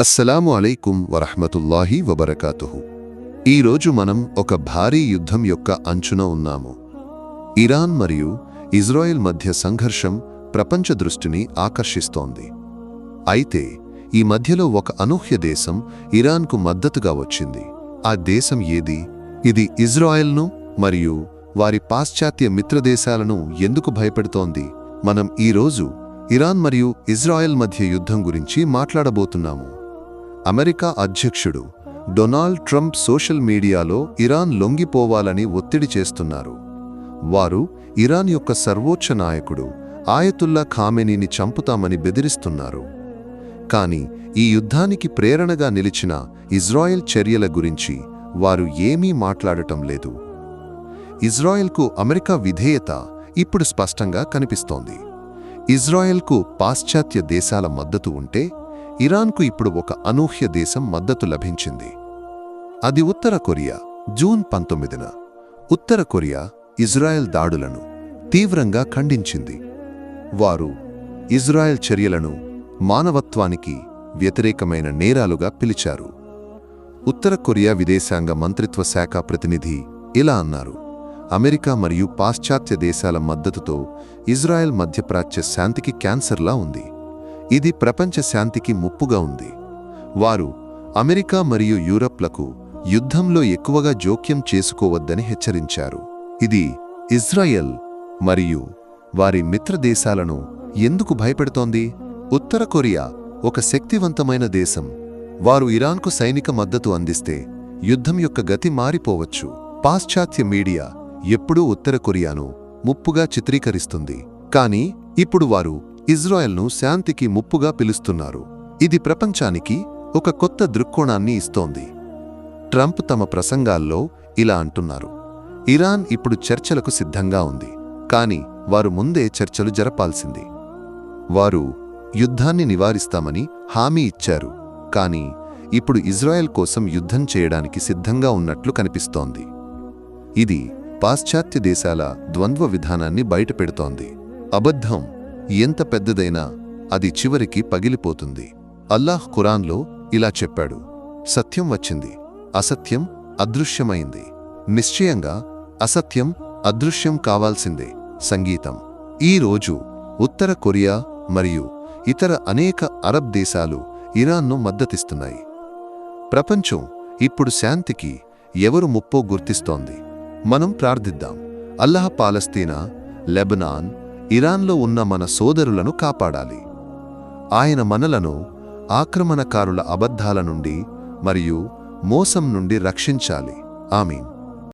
అస్సలాము అలైకుం వరహ్మతుల్లాహి వబరకాతుహు. ఈరోజు మనం ఒక భారీ యుద్ధం యొక్క అంచున ఉన్నాము. ఇరాన్ మరియు ఇజ్రాయెల్ మధ్య సంఘర్షం ప్రపంచ దృష్టిని ఆకర్షిస్తోంది. అయితే ఈ మధ్యలో ఒక అనూహ్య దేశం ఇరాన్కు మద్దతుగా వచ్చింది. ఆ దేశం ఏది? ఇది ఇజ్రాయెల్ను మరియు వారి పాశ్చాత్య మిత్రదేశాలను ఎందుకు భయపెడుతోంది? మనం ఈరోజు ఇరాన్ మరియు ఇజ్రాయెల్ మధ్య యుద్ధం గురించి మాట్లాడబోతున్నాము. అమెరికా అధ్యక్షుడు డొనాల్డ్ ట్రంప్ సోషల్ మీడియాలో ఇరాన్ లొంగిపోవాలని ఒత్తిడి చేస్తున్నారు. వారు ఇరాన్ యొక్క సర్వోచ్చ నాయకుడు ఆయతుల్లా ఖామెనీని చంపుతామని బెదిరిస్తున్నారు. కాని ఈ యుద్ధానికి ప్రేరణగా నిలిచిన ఇజ్రాయెల్ చర్యల గురించి వారు ఏమీ మాట్లాడటం లేదు. ఇజ్రాయెల్కు అమెరికా విధేయత ఇప్పుడు స్పష్టంగా కనిపిస్తోంది. ఇజ్రాయెల్కు పాశ్చాత్య దేశాల మద్దతు ఉంటే ఇరాన్కు ఇప్పుడు ఒక అనూహ్య దేశం మద్దతు లభించింది. అది ఉత్తర కొరియా జూన్ పంతొమ్మిదిన. ఉత్తర కొరియా ఇజ్రాయెల్ దాడులను తీవ్రంగా ఖండించింది. వారు ఇజ్రాయెల్ చర్యలను మానవత్వానికి వ్యతిరేకమైన నేరాలుగా పిలిచారు. ఉత్తర కొరియా విదేశాంగ మంత్రిత్వ శాఖ ప్రతినిధి ఇలా అన్నారు. అమెరికా మరియు పాశ్చాత్య దేశాల మద్దతుతో ఇజ్రాయెల్ మధ్యప్రాచ్య శాంతికి క్యాన్సర్లా ఉంది. ఇది ప్రపంచ శాంతికి ముప్పుగా ఉంది. వారు అమెరికా మరియు యూరప్లకు యుద్ధంలో ఎక్కువగా జోక్యం చేసుకోవద్దని హెచ్చరించారు. ఇది ఇజ్రాయెల్ మరియు వారి మిత్రదేశాలను ఎందుకు భయపెడుతోంది? ఉత్తర కొరియా ఒక శక్తివంతమైన దేశం. వారు ఇరాన్కు సైనిక మద్దతు అందిస్తే యుద్ధం యొక్క గతి మారిపోవచ్చు. పాశ్చాత్య మీడియా ఎప్పుడూ ఉత్తర కొరియాను ముప్పుగా చిత్రీకరిస్తుంది. కానీ ఇప్పుడు వారు ఇజ్రాయెల్ను శాంతికి ముప్పుగా పిలుస్తున్నారు. ఇది ప్రపంచానికి ఒక కొత్త దృక్కోణాన్ని ఇస్తోంది. ట్రంప్ తమ ప్రసంగాల్లో ఇలా అంటున్నారు. ఇరాన్ ఇప్పుడు చర్చలకు సిద్ధంగా ఉంది. కాని వారు ముందే చర్చలు జరపాల్సింది. వారు యుద్ధాన్ని నివారిస్తామని హామీ ఇచ్చారు. కాని ఇప్పుడు ఇజ్రాయెల్ కోసం యుద్ధం చేయడానికి సిద్ధంగా ఉన్నట్లు కనిపిస్తోంది. ఇది పాశ్చాత్య దేశాల ద్వంద్వ విధానాన్ని బయటపెడుతోంది. అబద్ధం ఎంత పెద్దదైనా అది చివరికి పగిలిపోతుంది. అల్లాహ్ ఖురాన్లో ఇలా చెప్పాడు. సత్యం వచ్చింది. అసత్యం అదృశ్యమైంది. నిశ్చయంగా అసత్యం అదృశ్యం కావాల్సిందే సంగీతం. ఈ రోజు ఉత్తర కొరియా మరియు ఇతర అనేక అరబ్ దేశాలు ఇరాన్ను మద్దతిస్తున్నాయి. ప్రపంచం ఇప్పుడు శాంతికి ఎవరు ముప్పో గుర్తిస్తోంది? మనం ప్రార్థిద్దాం. అల్లాహ్ పాలస్తీనా లెబనాన్ ఇరాన్లో ఉన్న మన సోదరులను కాపాడాలి. ఆయన మనలను ఆక్రమణకారుల అబద్ధాల నుండి మరియు మోసం నుండి రక్షించాలి. ఆమీన్.